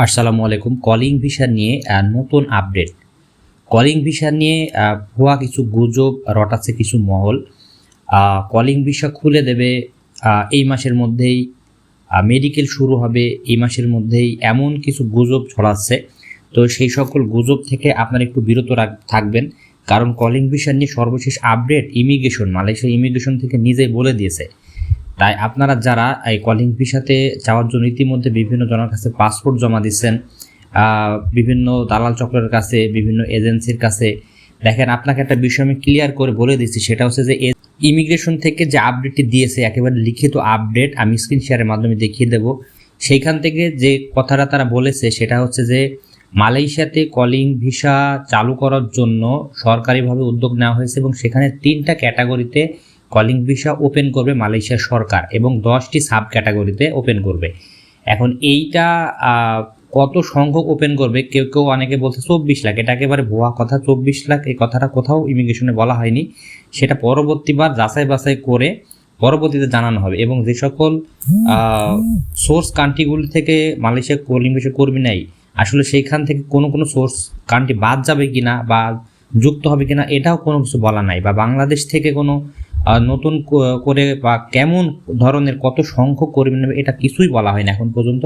আসসালামু আলাইকুম। Calling visa নিয়ে নতুন আপডেট। কলিং ভিসা নিয়ে ভুয়া কিছু গুজব, রটাচ্ছে কিছু মহল। কলিং ভিসা খুলে দেবে এই মাসের মধ্যেই মেডিকেল শুরু হবে, এই মাসের মধ্যেই এমন কিছু গুজব ছড়াচ্ছে। তো সেই সকল গুজব থেকে আপনারা একটু বিরত থাকবেন। কারণ কলিং ভিসা নিয়ে সর্বশেষ আপডেট ইমিগ্রেশন, মালয়েশিয়া ইমিগ্রেশন থেকে নিজেই বলে দিয়েছে। তাই আপনারা যারা এই কলিং ভিসাতে যাওয়ার জন্য ইতিমধ্যে বিভিন্ন জনের কাছে পাসপোর্ট জমা দিচ্ছেন বিভিন্ন দালাল চক্রের কাছে, বিভিন্ন এজেন্সির কাছে, দেখেন আপনাকে একটা বিষয় আমি ক্লিয়ার করে বলে দিচ্ছি, সেটা হচ্ছে যে ইমিগ্রেশন থেকে যে আপডেটটি দিয়েছে, একেবারে লিখিত আপডেট আমি স্ক্রিন শেয়ারের মাধ্যমে দেখিয়ে দেব। সেইখান থেকে যে কথাটা তারা বলেছে, সেটা হচ্ছে যে মালয়েশিয়াতে কলিং ভিসা চালু করার জন্য সরকারিভাবে উদ্যোগ নেওয়া হয়েছে এবং সেখানে তিনটা ক্যাটাগরিতে কলিং ভিসা ওপেন করবে মালয়েশিয়া সরকার এবং দশটি সাব ক্যাটাগরিতে ওপেন করবে। এখন এইটা কত সংখ্যক ওপেন করবে? কেউ কেউ অনেকে বলছে চব্বিশ লাখ। এটা একেবারে ভুয়া কথা। চব্বিশ লাখ, এই কথাটা কোথাও ইমিগ্রেশনে বলা হয়নি। সেটা পরবর্তীবার যাচাই বাছাই করে পরবর্তীতে জানানো হবে এবং যে সকল সোর্স কান্ট্রিগুলি থেকে মালয়েশিয়া কলিং ভিসা কর্মী নেই আসলে সেইখান থেকে কোনো কোনো সোর্স কান্ট্রি বাদ যাবে কিনা বা যুক্ত হবে কিনা, এটাও কোনো কিছু বলা নাই বা বাংলাদেশ থেকে কোনো নতুন করে বা কেমন ধরনের কত সংখ্যক কর্মী নেবে এটা কিছুই বলা হয়নি এখন পর্যন্ত।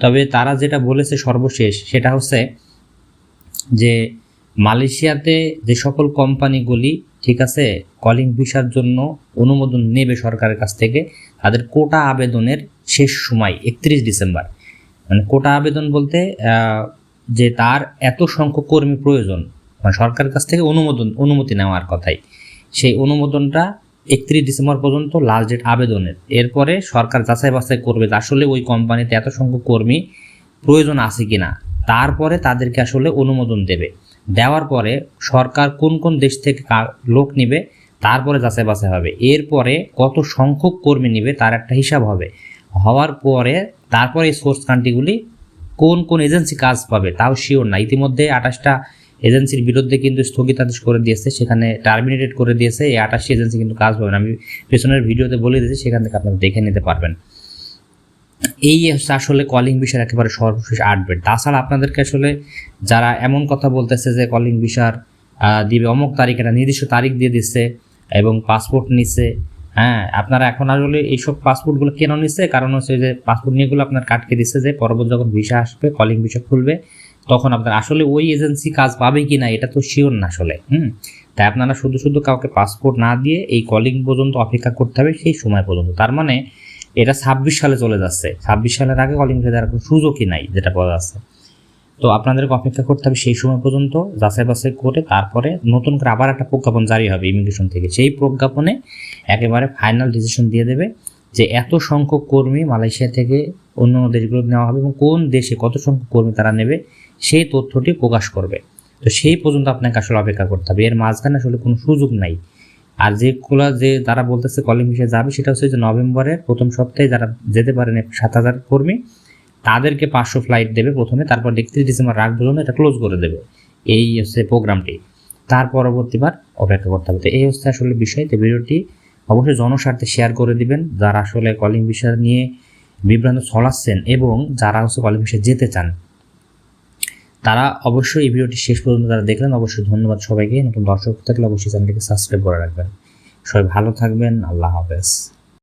তবে তারা যেটা বলেছে সর্বশেষ, সেটা হচ্ছে যে মালয়েশিয়াতে যে সকল কোম্পানিগুলি, ঠিক আছে, কলিং ভিসার জন্য অনুমোদন নেবে সরকারের কাছ থেকে, তাদের কোটা আবেদনের শেষ সময়, একত্রিশ ডিসেম্বর। মানে কোটা আবেদন বলতে যে তার এত সংখ্যক কর্মী প্রয়োজন মানে সরকারের কাছ থেকে অনুমোদন, অনুমতি নেওয়ার কথাই। সেই অনুমোদনটা একত্রিশ ডিসেম্বর পর্যন্ত লাস্ট ডেট আবেদনের। এরপরে সরকার যাচাই বাছাই করবে আসলে ওই কোম্পানিতে এত সংখ্যক কর্মী প্রয়োজন আছে কিনা। তারপরে তাদেরকে আসলে অনুমোদন দেবে। দেওয়ার পরে সরকার কোন কোন দেশ থেকে লোক নিবে, তারপরে যাচাই বাছাই হবে। এরপরে কত সংখ্যক কর্মী নিবে, তার একটা হিসাব হবে। হওয়ার পরে তারপরে এই সোর্স কান্ট্রিগুলি কোন কোন এজেন্সি কাজ পাবে, তাও শিওর না। ইতিমধ্যে আঠাশটা এজেন্সির বিরুদ্ধে কিন্তু স্থগিতাদেশ করে দিয়েছে, সেখানে টার্মিনেটেড করে দিয়েছে, এই আঠাশটি এজেন্সি কিন্তু কাজ পাবে না। আমি পেছনের ভিডিওতে বলে দিয়েছি, সেখান থেকে আপনারা দেখে নিতে পারবেন। এই আসলে কলিং বিষয়ের একেবারে সর্বশেষ আপডেট তাছাড়া আপনাদেরকে আসলে যারা এমন কথা বলতেছে যে কলিং বিষার দিবে, অমুক তারিখ একটা নির্দিষ্ট তারিখ দিয়ে দিচ্ছে এবং পাসপোর্ট নিচ্ছে হ্যাঁ আপনারা এখন আসলে এইসব পাসপোর্টগুলো কেন নিচ্ছে? কারণ হচ্ছে যে পাসপোর্ট নিয়েগুলো আপনার কাটকে দিচ্ছে যে পরবর্তী যখন ভিসা আসবে কলিং ভিসা খুলবে তখন আপনার আসলে ওই এজেন্সি কাজ পাবে কি না এটা তো শিওর না আসলে, হুম? তাই আপনারা শুধু শুধু কাউকে পাসপোর্ট না দিয়ে এই কলিং পর্যন্ত অপেক্ষা করতে হবে সেই সময় পর্যন্ত। তার মানে এটা ছাব্বিশ সালে চলে যাচ্ছে। ছাব্বিশ সালের আগে কলিং দেওয়ার কোনো সুযোগই নাই, যেটা পাওয়া যাচ্ছে তো আপনাদেরকে অপেক্ষা করতে হবে সেই সময় পর্যন্ত, যাচাই বাছাই করে তারপরে নতুন করে আবার একটা প্রজ্ঞাপন জারি হবে ইমিগ্রেশন থেকে। সেই প্রজ্ঞাপনে একেবারে ফাইনাল ডিসিশন দিয়ে দেবে যে এত সংখ্যক কর্মী মালয়েশিয়া থেকে অন্য দেশগুলো নেওয়া হবে এবং কোন দেশে কত সংখ্যক কর্মী তারা নেবে সেই তথ্যটি প্রকাশ করবে। তো সেই পর্যন্ত আপনাকে আসলে অপেক্ষা করতে হবে। এর মাঝখানে আসলে কোনো সুযোগ নাই। আর যেগুলো যে তারা বলতেছে কলিং ভিসা যাবে, সেটা হচ্ছে যে নভেম্বরের প্রথম সপ্তাহে যারা যেতে পারেন সাত হাজার কর্মী, তাদেরকে পাঁচশো ফ্লাইট দেবে প্রথমে, তারপর একত্রিশ ডিসেম্বর রাখ পর্যন্ত এটা ক্লোজ করে দেবে। এই হচ্ছে প্রোগ্রামটি। তার পরবর্তীবার অপেক্ষা করতে হবে। তো এই হচ্ছে আসলে বিষয়। তো ভিডিওটি অবশ্যই জনস্বার্থে শেয়ার করে দিবেন। যারা আসলে কলিং বিষয় নিয়ে বিভ্রান্ত ছড়াচ্ছেন এবং যারা হচ্ছে কলিং বিষয়ে যেতে চান তারা অবশ্যই এই ভিডিওটি শেষ পর্যন্ত তারা দেখলেন। অবশ্যই ধন্যবাদ সবাইকে। নতুন দর্শক থাকলে অবশ্যই চ্যানেলটিকে সাবস্ক্রাইব করে রাখবেন। সবাই ভালো থাকবেন। আল্লাহ হাফেজ।